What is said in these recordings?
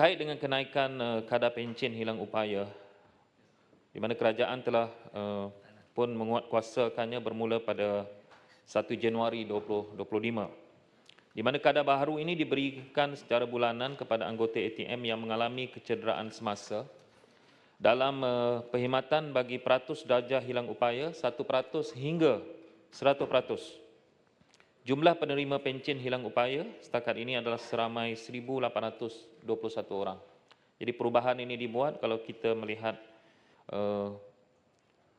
terkait dengan kenaikan uh, kadar pencen hilang upaya di mana kerajaan telah uh, pun menguatkuasakannya bermula pada 1 Januari 2025 di mana kadar baharu ini diberikan secara bulanan kepada anggota ATM yang mengalami kecederaan semasa dalam uh, perkhidmatan bagi peratus darjah hilang upaya 1% hingga 100%. Jumlah penerima pencen hilang upaya setakat ini adalah seramai 1,821 orang. Jadi perubahan ini dibuat kalau kita melihat uh,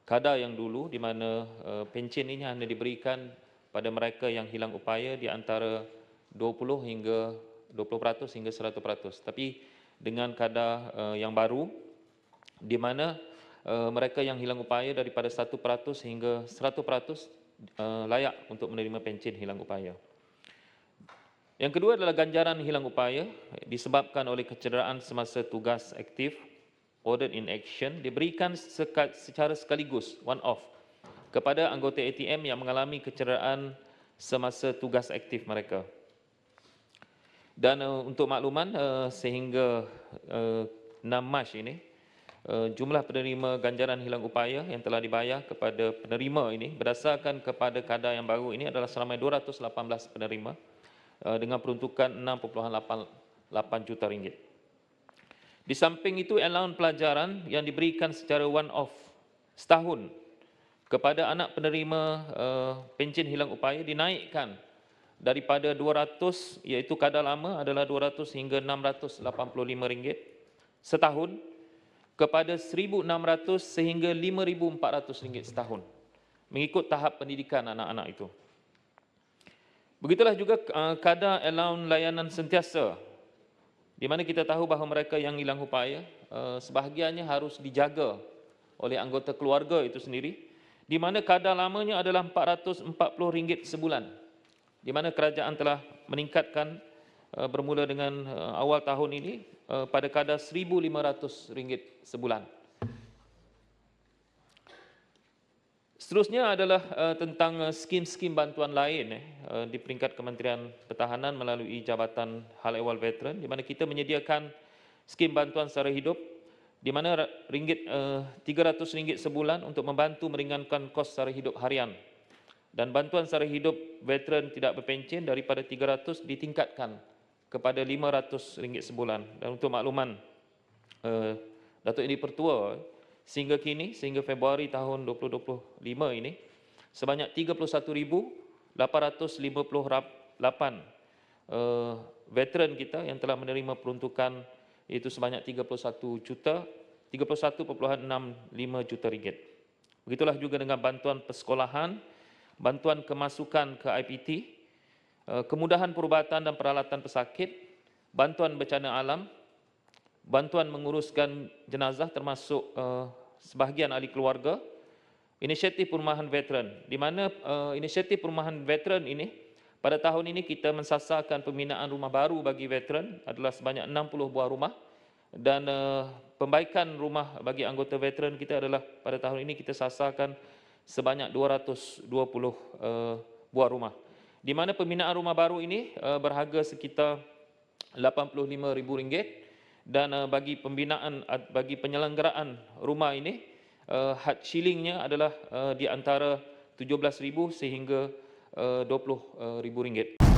kadar yang dulu di mana uh, pencen ini hanya diberikan pada mereka yang hilang upaya di antara 20 hingga 20% hingga 100%. Tapi dengan kadar uh, yang baru di mana uh, mereka yang hilang upaya daripada 1% hingga 100% uh, layak untuk menerima pencen hilang upaya. Yang kedua adalah ganjaran hilang upaya disebabkan oleh kecederaan semasa tugas aktif ordered in action diberikan secara sekaligus one off kepada anggota ATM yang mengalami kecederaan semasa tugas aktif mereka. Dan uh, untuk makluman uh, sehingga uh, 6 Mac ini jumlah penerima ganjaran hilang upaya yang telah dibayar kepada penerima ini berdasarkan kepada kadar yang baru ini adalah seramai 218 penerima uh, dengan peruntukan 6.88 juta ringgit. Di samping itu allowance pelajaran yang diberikan secara one off setahun kepada anak penerima uh, pencen hilang upaya dinaikkan daripada 200 iaitu kadar lama adalah 200 hingga 685 ringgit setahun kepada 1600 sehingga 5400 ringgit setahun. Mengikut tahap pendidikan anak-anak itu. Begitulah juga uh, kadar allowance layanan sentiasa. Di mana kita tahu bahawa mereka yang hilang upaya uh, sebahagiannya harus dijaga oleh anggota keluarga itu sendiri. Di mana kadar lamanya adalah RM440 sebulan. Di mana kerajaan telah meningkatkan bermula dengan uh, awal tahun ini uh, pada kadar RM1,500 sebulan. Seterusnya adalah uh, tentang uh, skim-skim bantuan lain eh, uh, di peringkat Kementerian Pertahanan melalui Jabatan Hal Ehwal Veteran di mana kita menyediakan skim bantuan secara hidup di mana ringgit uh, 300 ringgit sebulan untuk membantu meringankan kos secara hidup harian dan bantuan secara hidup veteran tidak berpencen daripada 300 ditingkatkan kepada 500 ringgit sebulan dan untuk makluman uh, Datuk Ini Pertua sehingga kini sehingga Februari tahun 2025 ini sebanyak 31,858 uh, veteran kita yang telah menerima peruntukan iaitu sebanyak 31 juta 31.65 juta ringgit. Begitulah juga dengan bantuan persekolahan, bantuan kemasukan ke IPT, eh, kemudahan perubatan dan peralatan pesakit, bantuan bencana alam, bantuan menguruskan jenazah termasuk uh, sebahagian ahli keluarga, inisiatif perumahan veteran, di mana uh, inisiatif perumahan veteran ini pada tahun ini kita mensasarkan pembinaan rumah baru bagi veteran adalah sebanyak 60 buah rumah dan uh, pembaikan rumah bagi anggota veteran kita adalah pada tahun ini kita sasarkan sebanyak 220 uh, buah rumah. Di mana pembinaan rumah baru ini uh, berharga sekitar RM85,000 dan uh, bagi pembinaan uh, bagi penyelenggaraan rumah ini uh, had shillingnya adalah uh, di antara 17,000 sehingga uh, 20,000 ringgit.